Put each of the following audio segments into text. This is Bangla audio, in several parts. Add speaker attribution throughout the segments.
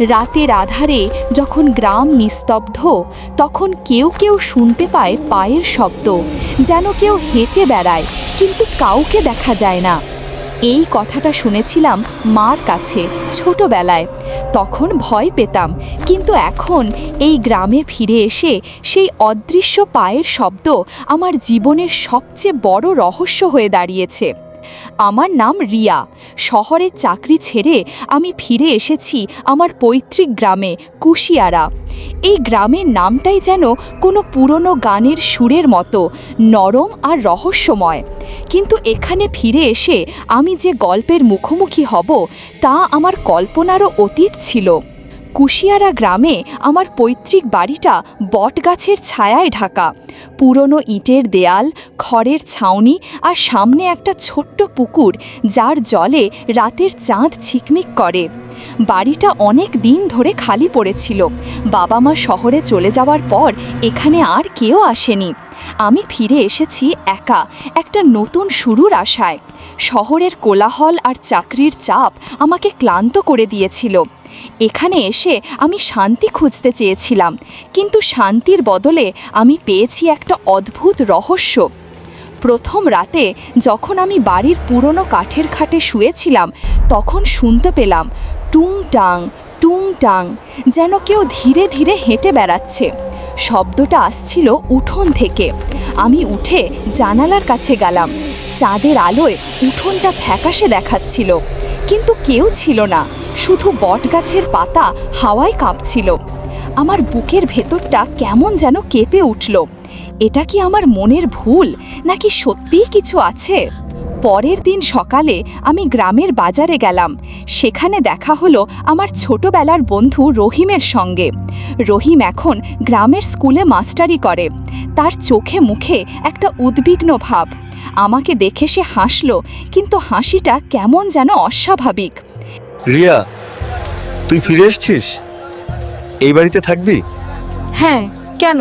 Speaker 1: রাতের আধারে যখন গ্রাম নিস্তব্ধ, তখন কেউ কেউ শুনতে পায় পায়ের শব্দ, যেন কেউ হেঁটে বেড়ায়, কিন্তু কাউকে দেখা যায় না। এই কথাটা শুনেছিলাম মার কাছে, ছোটবেলায়। তখন ভয় পেতাম, কিন্তু এখন এই গ্রামে ফিরে এসে সেই অদৃশ্য পায়ের শব্দ আমার জীবনের সবচেয়ে বড় রহস্য হয়ে দাঁড়িয়েছে। আমার নাম রিয়া। শহরের চাকরি ছেড়ে আমি ফিরে এসেছি আমার পৈতৃক গ্রামে, কুশিয়ারা। এই গ্রামের নামটাই যেন কোনো পুরনো গানের সুরের মতো, নরম আর রহস্যময়। কিন্তু এখানে ফিরে এসে আমি যে গল্পের মুখোমুখি হব, তা আমার কল্পনারও অতীত ছিল। কুশিয়ারা গ্রামে আমার পৈতৃক বাড়িটা বটগাছের ছায়ায় ঢাকা। পুরনো ইটের দেয়াল, খড়ের ছাউনি আর সামনে একটা ছোট্ট পুকুর যার জলে রাতের চাঁদ ছিকমিক করে। বাড়িটা অনেক দিন ধরে খালি পড়েছিল। বাবা মা শহরে চলে যাওয়ার পর এখানে আর কেউ আসেনি। আমি ফিরে এসেছি একা, একটা নতুন শুরুর আশায়। শহরের কোলাহল আর চাকরির চাপ আমাকে ক্লান্ত করে দিয়েছিল। এখানে এসে আমি শান্তি খুঁজতে চেয়েছিলাম, কিন্তু শান্তির বদলে আমি পেয়েছি একটা অদ্ভুত রহস্য। প্রথম রাতে যখন আমি বাড়ির পুরনো কাঠের খাটে শুয়েছিলাম, তখন শুনতে পেলাম টুং টাং টুং টাং যেন কেউ ধীরে ধীরে হেঁটে বেড়াচ্ছে। শব্দটা আসছিল উঠোন থেকে। আমি উঠে জানালার কাছে গেলাম। চাঁদের আলোয় উঠোনটা ফ্যাকাশে দেখাচ্ছিল। কিন্তু কেউ ছিল না। শুধু বটগাছের পাতা হাওয়ায় কাঁপছিল। আমার বুকের ভেতরটা কেমন যেন কেঁপে উঠল। এটা কি আমার মনের ভুল, নাকি সত্যিই কিছু আছে? পরের দিন সকালে আমি গ্রামের বাজারে গেলাম। সেখানে দেখা হলো আমার ছোটবেলার বন্ধু রহিমের সঙ্গে। রহিম এখন গ্রামের স্কুলে মাস্টারি করে। তার চোখে মুখে একটা উদ্বিগ্ন ভাব। আমাকে দেখে সে হাসলো কিন্তু হাসিটা কেমন যেন অস্বাভাবিক।
Speaker 2: রিয়া তুই ফিরে এসছিস? এই বাড়িতে থাকবি?
Speaker 3: হ্যাঁ কেন?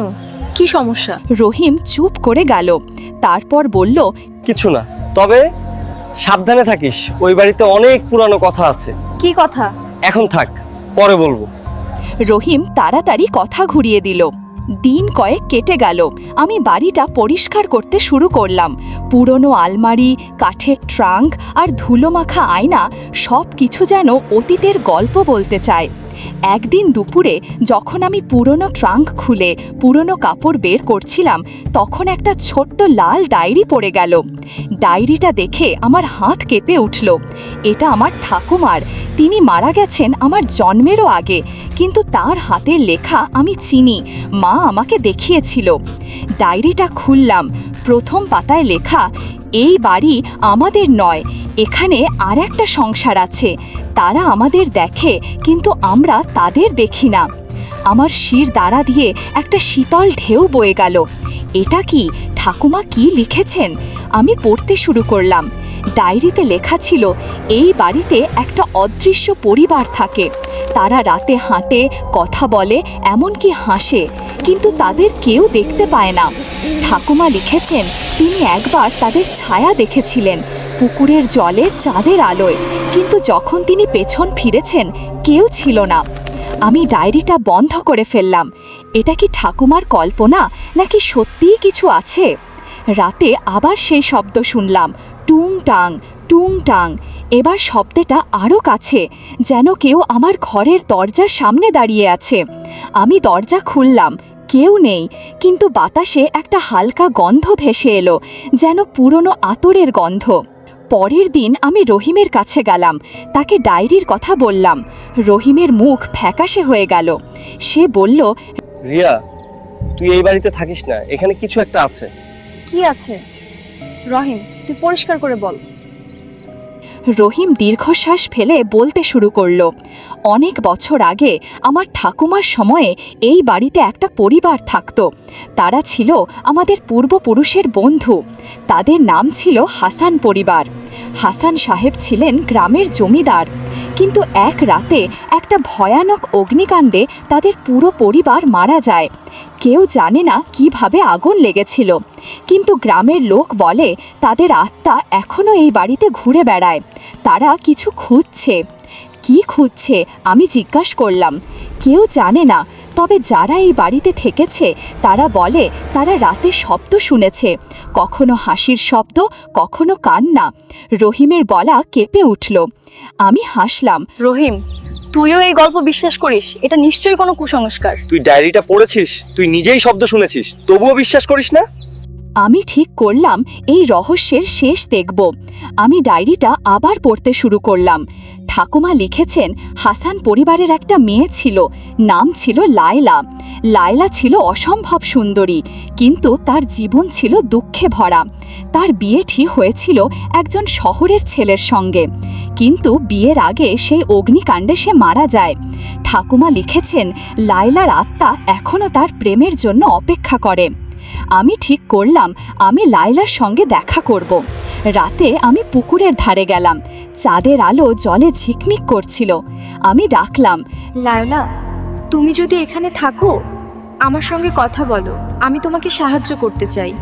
Speaker 3: কি সমস্যা?
Speaker 1: রহিম চুপ করে গেল তারপর বলল
Speaker 2: কিছু না তবে সাবধানে থাকিস ওই বাড়িতে অনেক পুরানো কথা আছে।
Speaker 3: কি কথা?
Speaker 2: এখন থাক পরে বলব।
Speaker 1: রহিম তাড়াতাড়ি কথা ঘুরিয়ে দিল। দিন কয়েক কেটে গেল। আমি বাড়িটা পরিষ্কার করতে শুরু করলাম। পুরনো আলমারি, কাঠের ট্রাঙ্ক আর ধুলোমাখা আয়না সব কিছু যেন অতীতের গল্প বলতে চায়। একদিন দুপুরে যখন আমি পুরনো ট্রাঙ্ক খুলে পুরনো কাপড় বের করছিলাম, তখন একটা ছোট্ট লাল ডায়েরি পড়ে গেল। ডায়েরিটা দেখে আমার হাত কেঁপে উঠল। এটা আমার ঠাকুমার। তিনি মারা গেছেন আমার জন্মেরও আগে, কিন্তু তার হাতের লেখা আমি চিনি, মা আমাকে দেখিয়েছিল। ডায়েরিটা খুললাম। প্রথম পাতায় লেখা এই বাড়ি আমাদের নয়, এখানে আর একটা সংসার আছে। তারা আমাদের দেখে, কিন্তু আমরা তাদের দেখি না। আমার শির দ্বারা দিয়ে একটা শীতল ঢেউ বয়ে গেল। এটা কি? ঠাকুমা কি লিখেছেন? আমি পড়তে শুরু করলাম। ডায়েরিতে লেখা ছিল, এই বাড়িতে একটা অদৃশ্য পরিবার থাকে। তারা রাতে হাঁটে, কথা বলে, এমনকি হাসে, কিন্তু তাদের কেউ দেখতে পায় না। ঠাকুমা লিখেছেন, তিনি একবার তাদের ছায়া দেখেছিলেন, পুকুরের জলে চাঁদের আলোয়, কিন্তু যখন তিনি পেছন ফিরেছেন, কেউ ছিল না। আমি ডায়েরিটা বন্ধ করে ফেললাম। এটা কি ঠাকুমার কল্পনা, নাকি সত্যিই কিছু আছে? রাতে আবার সেই শব্দ শুনলাম টুং টাং টুং টাং এবার শব্দটা আরও কাছে যেন কেউ আমার ঘরের দরজার সামনে দাঁড়িয়ে আছে। আমি দরজা খুললাম কেউ নেই কিন্তু বাতাসে একটা হালকা গন্ধ ভেসে এলো যেন পুরনো আতরের গন্ধ। পরের দিন আমি রহিমের কাছে গেলাম তাকে ডায়েরির কথা বললাম। রহিমের মুখ ফ্যাকাশে হয়ে গেল। সে বলল
Speaker 2: রিয়া তুই এই বাড়িতে থাকিস না এখানে কিছু একটা আছে।
Speaker 3: কি আছে? রহিম তুই পরিষ্কার করে বল।
Speaker 1: রহিম দীর্ঘশ্বাস ফেলে বলতে শুরু করল, অনেক বছর আগে আমার ঠাকুমার সময়ে এই বাড়িতে একটা পরিবার থাকত। তারা ছিল আমাদের পূর্বপুরুষের বন্ধু। তাদের নাম ছিল হাসান পরিবার। হাসান সাহেব ছিলেন গ্রামের জমিদার। কিন্তু এক রাতে একটা ভয়ানক অগ্নিকাণ্ডে তাদের পুরো পরিবার মারা যায়। কেউ জানে না কীভাবে আগুন লেগেছিল। কিন্তু গ্রামের লোক বলে, তাদের আত্মা এখনও এই বাড়িতে ঘুরে বেড়ায়। তারা কিছু খুঁজছে। কি খুঁজছে? আমি জিজ্ঞাস করলাম। কেউ জানে না তবে যারা এই বাড়িতে থেকেছে তারা বলে তারা রাতে শব্দ শুনেছে। কখনো হাসির শব্দ কখনো কান্না। রহিমের গলা কেঁপে উঠল। আমি হাসলাম।
Speaker 3: রহিম তুইও এই গল্প বিশ্বাস করিস? এটা নিশ্চয়ই কোনো কুসংস্কার।
Speaker 2: তুই ডায়েরিটা পড়েছিস? তুই নিজেই শব্দ শুনেছিস। তবুও বিশ্বাস করিস না?
Speaker 1: আমি ঠিক করলাম এই রহস্যের শেষ দেখব। আমি ডায়েরিটা আবার পড়তে শুরু করলাম। ঠাকুমা লিখেছেন, হাসান পরিবারের একটা মেয়ে ছিল, নাম ছিল লায়লা। লায়লা ছিল অসম্ভব সুন্দরী, কিন্তু তার জীবন ছিল দুঃখে ভরা। তার বিয়ে ঠিক হয়েছিল একজন শহরের ছেলের সঙ্গে। কিন্তু বিয়ের আগে সেই অগ্নিকাণ্ডে সে মারা যায়। ঠাকুমা লিখেছেন, লায়লার আত্মা এখনও তার প্রেমের জন্য অপেক্ষা করে। আমি ঠিক করলাম, আমি লায়লার সঙ্গে দেখা করব। রাতে আমি পুকুরের ধারে গেলাম। চাঁদের আলো জলে ঝিকমিক করছিল। আমি ডাকলাম
Speaker 4: লায়লা তুমি যদি এখানে থাকো আমার সঙ্গে কথা বলো। আমি তোমাকে সাহায্য করতে চাই।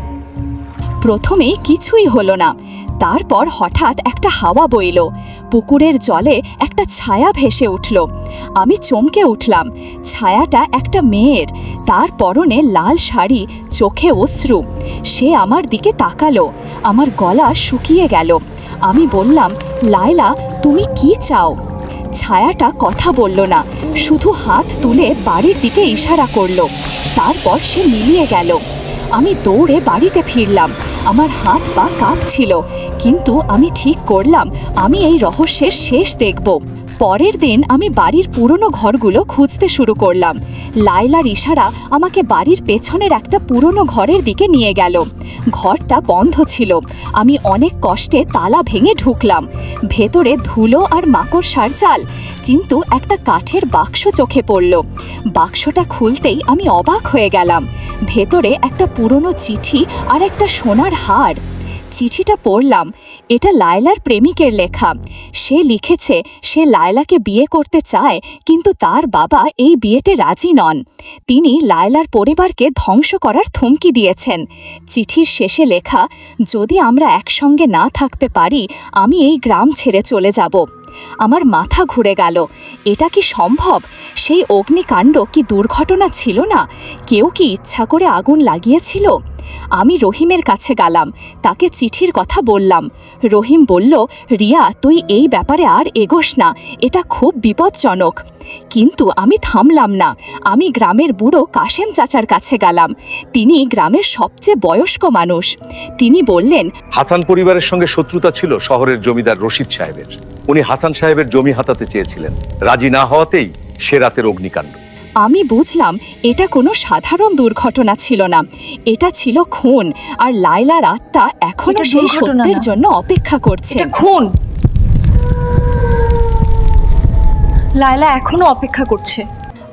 Speaker 1: প্রথমে কিছুই হলো না। তারপর হঠাৎ একটা হাওয়া বইল। পুকুরের জলে একটা ছায়া ভেসে উঠল। আমি চমকে উঠলাম। ছায়াটা একটা মেয়ের। তার পরনে লাল শাড়ি, চোখে অশ্রু। সে আমার দিকে তাকালো। আমার গলা শুকিয়ে গেল। আমি বললাম, লায়লা, তুমি কি চাও? ছায়াটা কথা বলল না। শুধু হাত তুলে বাড়ির দিকে ইশারা করল। তারপর সে মিলিয়ে গেল। আমি দৌড়ে বাড়িতে ফিরলাম। আমার হাত পা কাঁপছিল। কিন্তু আমি ঠিক করলাম, আমি এই রহস্যের শেষ দেখব। পরের দিন আমি বাড়ির পুরনো ঘরগুলো খুঁজতে শুরু করলাম। লায়লার ইশারা আমাকে বাড়ির পেছনের একটা পুরনো ঘরের দিকে নিয়ে গেল। ঘরটা বন্ধ ছিল। আমি অনেক কষ্টে তালা ভেঙে ঢুকলাম। ভেতরে ধুলো আর মাকড়সার চাল কিন্তু একটা কাঠের বাক্স চোখে পড়ল। বাক্সটা খুলতেই আমি অবাক হয়ে গেলাম। ভেতরে একটা পুরনো চিঠি আর একটা সোনার হার। চিঠিটা পড়লাম এটা লায়লার প্রেমিকের লেখা। সে লিখেছে, সে লায়লাকে বিয়ে করতে চায়, কিন্তু তার বাবা এই বিয়েতে রাজি নন। তিনি লায়লার পরিবারকে ধ্বংস করার থমকি দিয়েছেন। চিঠির শেষে লেখা, যদি আমরা একসঙ্গে না থাকতে পারি, আমি এই গ্রাম ছেড়ে চলে যাব। আমার মাথা ঘুরে গেল। এটা কি সম্ভব? সেই অগ্নিকাণ্ড কি দুর্ঘটনা ছিল না? কেউ কি ইচ্ছা করে আগুন লাগিয়েছিল? আমি রহিমের কাছে গেলাম, তাকে চিঠির কথা বললাম। রহিম বলল, রিয়া, তুই এই ব্যাপারে আর এগোস না, এটা খুব বিপজ্জনক। কিন্তু আমি থামলাম না, আমি গ্রামের বুড়ো কাশেম চাচার কাছে গেলাম। তিনি গ্রামের সবচেয়ে বয়স্ক মানুষ। তিনি বললেন,
Speaker 5: হাসান পরিবারের সঙ্গে শত্রুতা ছিল শহরের জমিদার রশিদ সাহেবের। উনি হাসান সাহেবের জমি হাতাতে চেয়েছিলেন। রাজি না হওয়াতেই সে রাতের অগ্নিকাণ্ড।
Speaker 1: আমি বুঝলাম এটা কোনো সাধারণ দুর্ঘটনা ছিল না। এটা ছিল খুন আর লায়লার আত্মা
Speaker 3: এখনও
Speaker 1: সেই সত্যের জন্য অপেক্ষা করছে।
Speaker 3: খুন। লায়লা এখনও অপেক্ষা করছে।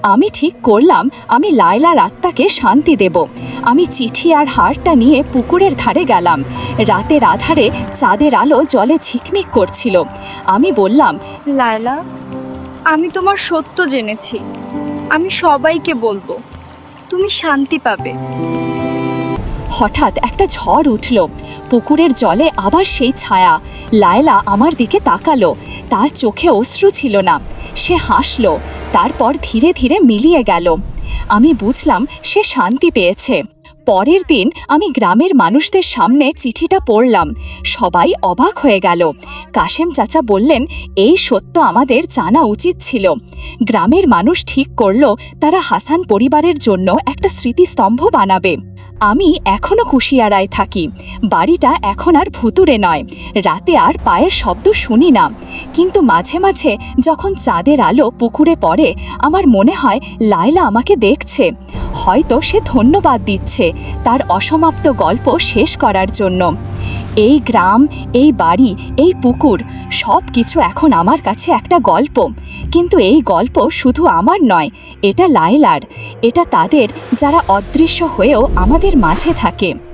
Speaker 1: আমি ঠিক করলাম আমি লায়লার আত্মাকে শান্তি দেব। আমি চিঠি আর হারটা নিয়ে পুকুরের ধারে গেলাম। রাতের আধারে চাঁদের আলো জলে ঝিকমিক করছিল। আমি বললাম
Speaker 4: লায়লা আমি তোমার সত্য জেনেছি। আমি সবাইকে বলব, তুমি শান্তি পাবে।
Speaker 1: হঠাৎ একটা ঝড় উঠল। পুকুরের জলে আবার সেই ছায়া। লায়লা আমার দিকে তাকালো। তার চোখে অশ্রু ছিল না। সে হাসল। তারপর ধীরে ধীরে মিলিয়ে গেল। আমি বুঝলাম সে শান্তি পেয়েছে। পরের দিন আমি গ্রামের মানুষদের সামনে চিঠিটা পড়লাম। সবাই অবাক হয়ে গেল। কাশেম চাচা বললেন, এই সত্য আমাদের জানা উচিত ছিল। গ্রামের মানুষ ঠিক করল, তারা হাসান পরিবারের জন্য একটা স্মৃতিস্তম্ভ বানাবে। আমি এখনও কুশিয়ারায় থাকি। বাড়িটা এখন আর ভুতুরে নয়। রাতে আর পায়ের শব্দ শুনি না। কিন্তু মাঝে মাঝে যখন চাঁদের আলো পুকুরে পড়ে, আমার মনে হয় লায়লা আমাকে দেখছে। হয়তো সে ধন্যবাদ দিচ্ছে তার অসমাপ্ত গল্প শেষ করার জন্য। এই গ্রাম, এই বাড়ি, এই পুকুর সব কিছু এখন আমার কাছে একটা গল্প। কিন্তু এই গল্প শুধু আমার নয়, এটা লায়লার। এটা তাদের যারা অদৃশ্য হয়েও আমাদের মাঝে থাকে।